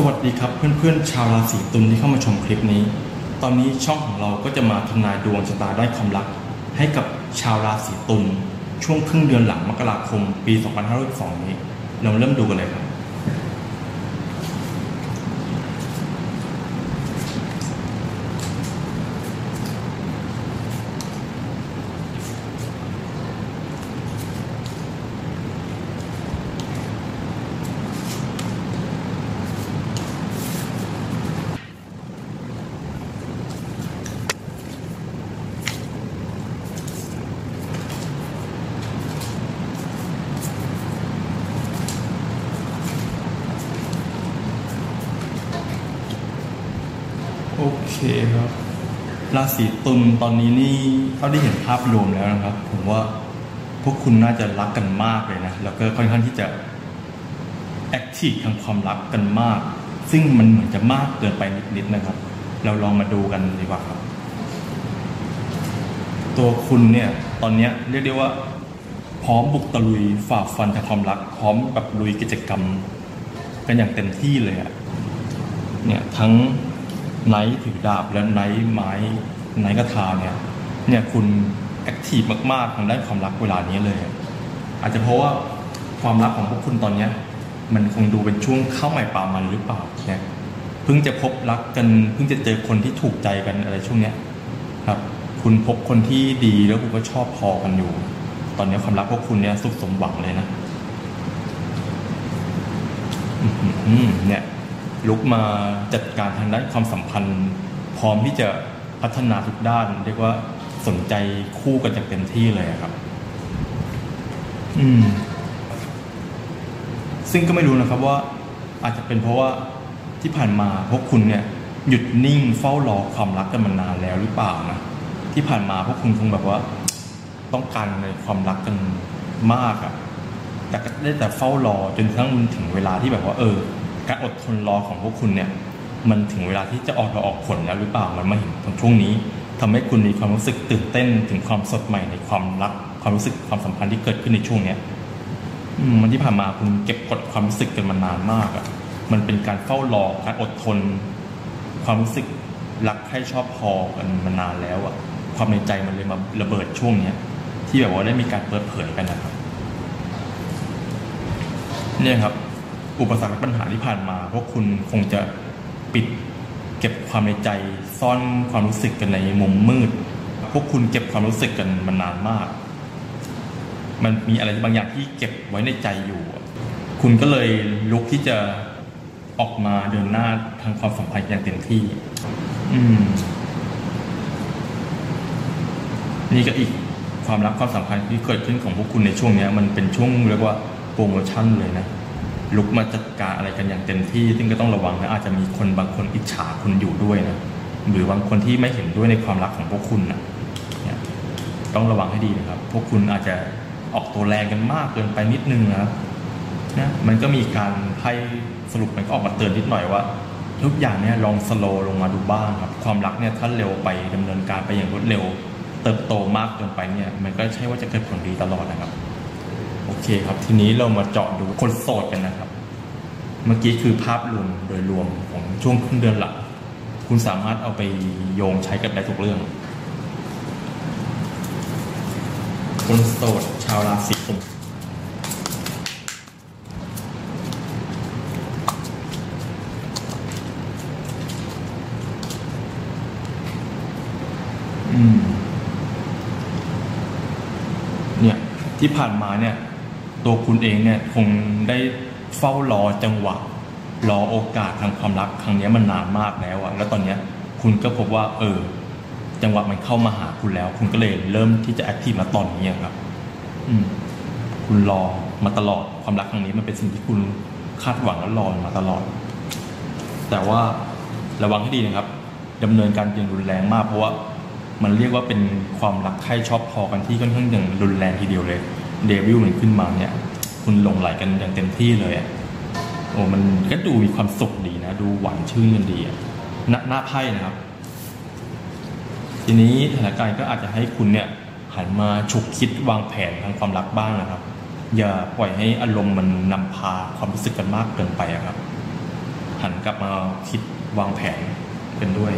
สวัสดีครับเพื่อนๆ ชาวราศีตุลที่เข้ามาชมคลิปนี้ ตอนนี้ช่องของเราก็จะมาทำนายดวงชะตาได้ความรัก ให้กับชาวราศีตุลช่วงครึ่งเดือนหลังมกราคม ปี 2562นี้ เราเริ่มดูกันเลยครับ โอ เคครับราศีตุลตอนนี้นี่เท่าที่เห็นภาพรวมแล้วนะครับ ผมว่าพวกคุณน่าจะรักกันมากเลยนะแล้วก็ค่อนข้างที่จะแอคทีฟทางความรักกันมาก ซึ่งมันเหมือนจะมากเกินไปนิดๆนะครับ เราลองมาดูกันดีกว่าครับ ตัวคุณเนี่ยตอนนี้เรียกได้ว่าพร้อมบุกตะลุยฝ่าฟันทางความรัก พร้อมแบบลุยกิจกรรม กันอย่างเต็มที่เลยอะเนี่ยทั้ง ไนท์ถือดาบและไนท์ไม้ไนท์กระทาเนี่ยเนี่ยคุณแอคทีฟมากๆทางด้านความรักเวลานี้เลย อาจจะเพราะว่าความรักของพวกคุณตอนเนี้ยมันคงดูเป็นช่วงเข้าใหม่ป่ามันหรือเปล่าเนี่ยเพิ่งจะพบรักกันเพิ่งจะเจอคนที่ถูกใจกันอะไรช่วงเนี้ยครับคุณพบคนที่ดีแล้วคุณก็ชอบพอกันอยู่ ตอนนี้ความรักพวกคุณเนี่ยสุขสมหวังเลยนะเนี่ย ลุกมาจัดการทางด้านความสัมพันธ์ พร้อมที่จะพัฒนาทุกด้าน เรียกว่าสนใจคู่กันอย่างเต็มที่เลยอะครับ อืม ซึ่งก็ไม่รู้นะครับว่า อาจจะเป็นเพราะว่าที่ผ่านมาพวกคุณเนี่ย หยุดนิ่งเฝ้ารอความรักกันมานานแล้วหรือเปล่านะที่ผ่านมาพวกคุณคงแบบว่า ต้องการในความรักกันมากอะแต่ก็ได้แต่เฝ้ารอจนกระทั่งมันถึงเวลาที่แบบว่า เออ การอดทนรอของพวกคุณเนี่ยมันถึงเวลาที่จะออกดอกออกผลแล้วหรือเปล่ามันมาเห็นตรงช่วงนี้ทำให้คุณมีความรู้สึกตื่นเต้นถึงความสดใหม่ในความรัก ความรู้สึกความสัมพันธ์ที่เกิดขึ้นในช่วงเนี้ยมันที่ผ่านมาคุณเก็บกดความรู้สึกกันมานานมากอะ่ะมันเป็นการเฝ้ารอการอดทน ความรู้สึกรักใครชอบพอกันมานานแล้วอะ่ะความในใจมันเลยมาระเบิดช่วงเนี้ยที่แบบว่าได้มีการเปิดเผยกันนะครับเนี่ยครับ อุปสรรคปัญหาที่ผ่านมาพวกคุณคงจะปิดเก็บความในใจซ่อนความรู้สึกกันในมุมมืด พวกคุณเก็บความรู้สึกกันมานานมาก มันมีอะไรบางอย่างที่เก็บไว้ในใจอยู่ คุณก็เลยลุกที่จะออกมาเดินหน้าทางความสัมพันธ์อย่างเต็มที่ อืม นี่ก็อีกความรักความสัมพันธ์ที่เกิดขึ้นของพวกคุณในช่วงนี้มันเป็นช่วงเรียกว่าโปรโมชั่นเลยนะ ลุกมาจัดการอะไรกันอย่างเต็มที่ ซึ่งก็ต้องระวังนะอาจจะมีคนบางคนอิจฉาคุณอยู่ด้วยนะหรือบางคนที่ไม่เห็นด้วยในความรักของพวกคุณนะต้องระวังให้ดีนะครับ พวกคุณอาจจะออกตัวแรงกันมากเกินไปนิดนึงนะครับนะมันก็มีการให้สรุปมันก็ออกมาเตือนนิดหน่อยว่า ทุกอย่างเนี่ยลองสโลว์ลงมาดูบ้างครับ ความรักเนี่ยถ้าเร็วไปดำเนินการไปอย่างรวดเร็ว เติบโตมากเกินไปเนี่ย มันก็ใช่ว่าจะเกิดผลดีตลอดนะครับ อเคครับ ทีนี้เรามาเจาะดูคนโสดกันนะครับ เมื่อกี้คือภาพรวมโดยรวมของช่วงครึ่งเดือนหลังคุณสามารถเอาไปโยงใช้กับได้ทุกเรื่อง คนโสดชาวราศีตุลอืมเนี่ยที่ผ่านมาเนี่ย ตัวคุณเองเนี่ยคงได้เฝ้ารอจังหวะ รอโอกาสทางความรักครั้งนี้มันนานมากแล้วอะแล้วตอนเนี้ยคุณก็พบว่า เออ จังหวะมันเข้ามาหาคุณแล้ว คุณก็เลยเริ่มที่จะแอคทีฟมาตอนนี้ครับ อืม คุณรอมาตลอดความรักครั้งนี้มันเป็นสิ่งที่คุณคาดหวังและรอมาตลอด แต่ว่าระวังให้ดีนะครับดำเนินการอย่างรุนแรงมากเพราะว่ามันเรียกว่าเป็นความรักใคร่ชอบพอกันที่ค่อนข้างอย่างรุนแรงทีเดียวเลย เดวิลมันขึ้นมาเนี่ย คุณหลงไหลกันอย่างเต็มที่เลยอะโอ้มันก็ดูมีความสุขดีนะ ดูหวานชื่นกันดีอะหน้าไพ่นะครับ ทีนี้สถานการณ์ก็อาจจะให้คุณเนี่ยหันมาฉุกคิดวางแผนทางความรักบ้างนะครับ อย่าปล่อยให้อารมณ์มันนำพาความรู้สึกกันมากเกินไปอะครับ หันกลับมาคิดวางแผนกันด้วย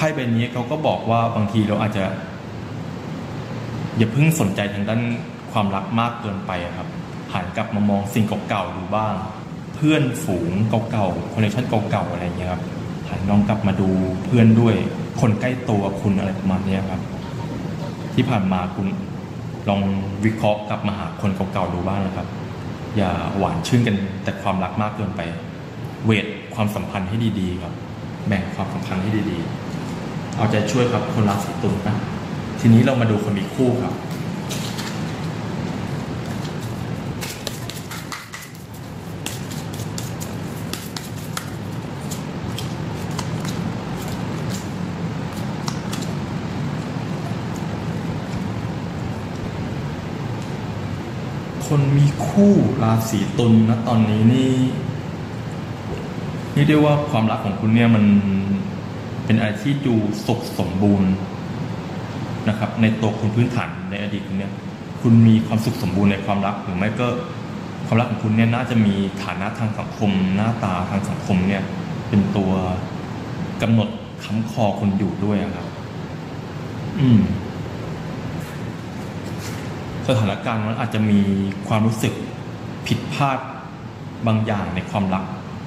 พ่ใบนี้เขาก็บอกว่าบางทีเราอาจจะ อย่าเพิ่งสนใจทางด้านความรักมากเกินไปครับหันกลับมามองสิ่งเก่าๆดูบ้าง เพื่อนฝูงเก่าๆคอนเนคชั่นเก่าๆอะไรเงี้ยครับหันลองกลับมาดูเพื่อนด้วยคนใกล้ตัวคุณอะไรประมาณนี้ครับ ที่ผ่านมาคุณลองวิเคราะห์กลับมาหาคนเก่าๆดูบ้างนะครับ อย่าหวานชื่นกันแต่ความรักมากเกินไป เวทความสัมพันธ์ให้ดีๆครับ แบ่งความสำคัญให้ดีๆ เอาใจช่วยครับคนราศีตุลนะทีนี้เรามาดูคนมีคู่ครับ คนมีคู่ราศีตุลนะตอนนี้นี่นี่เรียกว่าความรักของคุณเนี่ยมัน เป็นอะไรที่ดูสุขสมบูรณ์นะครับ ในตัวคุณพื้นฐานในอดีตคุณเนี่ยคุณมีความสุขสมบูรณ์ในความรักหรือไม่ก็ความรักของคุณเนี่ยน่าจะมีฐานะทางสังคม หน้าตาทางสังคมเนี่ยเป็นตัวกำหนดค้ำคอคุณอยู่ด้วยครับ อืม สถานการณ์มันอาจจะมีความรู้สึกผิดพลาดบางอย่างในความรัก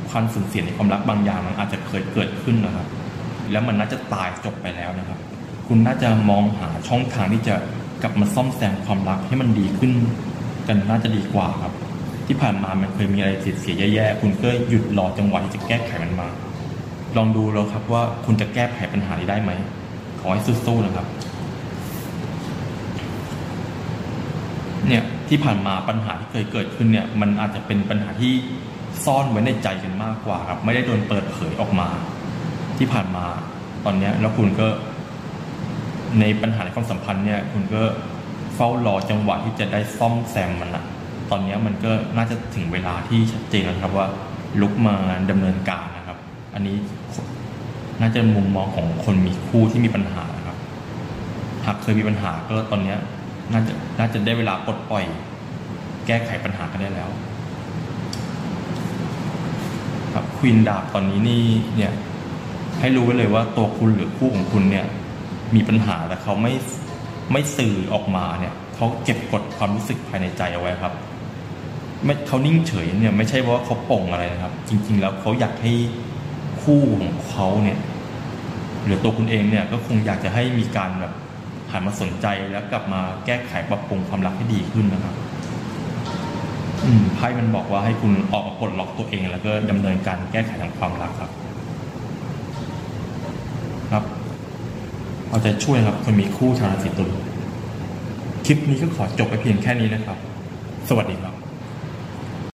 ความสูญเสียในความรักบางอย่างมันอาจจะเคยเกิดขึ้นนะครับ แล้วมันน่าจะตายจบไปแล้วนะครับ คุณน่าจะมองหาช่องทางที่จะกลับมาซ่อมแซมความรักให้มันดีขึ้นกันน่าจะดีกว่าครับ ที่ผ่านมามันเคยมีอะไรเสียแย่ๆคุณก็หยุดรอจังหวะที่จะแก้ไขมันมา ลองดูแล้วครับว่าคุณจะแก้ไขปัญหานี้ได้ไหมขอให้สู้ๆนะครับ เนี่ยที่ผ่านมาปัญหาที่เคยเกิดขึ้นเนี่ยมันอาจจะเป็นปัญหาที่ซ่อนไว้ในใจกันมากกว่าครับ ไม่ได้โดนเปิดเผยออกมา ที่ผ่านมาตอนนี้แล้วคุณก็ ในปัญหาในความสัมพันธ์เนี่ย คุณก็เฝ้ารอจังหวะที่จะได้ซ่อมแซมมันละตอนนี้มันก็น่าจะถึงเวลาที่ชัดเจนแล้วครับว่าลุกมาดำเนินการนะครับ อันนี้น่าจะมุมมองของคนมีคู่ที่มีปัญหาครับ หากเคยมีปัญหาก็ตอนนี้น่าจะน่าจะได้เวลาปลดปล่อย แก้ไขปัญหากันได้แล้ว ครับควีนดาบตอนนี้นี่เนี่ย ให้รู้ไว้เลยว่าตัวคุณหรือคู่ของคุณเนี่ยมีปัญหาแต่เขาไม่ไม่สื่อออกมาเนี่ยเขาเก็บกดความรู้สึกภายในใจเอาไว้ครับไม่เขานิ่งเฉยเนี่ยไม่ใช่ว่าเขาป่งอะไรนะครับ จริง ๆ แล้วเขาอยากให้คู่ของเขาเนี่ยหรือตัวคุณเองเนี่ยก็คงอยากจะให้มีการแบบหันมาสนใจแล้วกลับมาแก้ไขปรับปรุงความรักให้ดีขึ้นนะครับอืมไพ่มันบอกว่าให้คุณออกมาปลดล็อกตัวเอง แล้วก็ดำเนินการแก้ไขทางความรักครับ เอาใจช่วยครับคนมีคู่ชาวราศีตุลคลิปนี้ก็ขอจบไปเพียงแค่นี้นะครับ สวัสดีครับ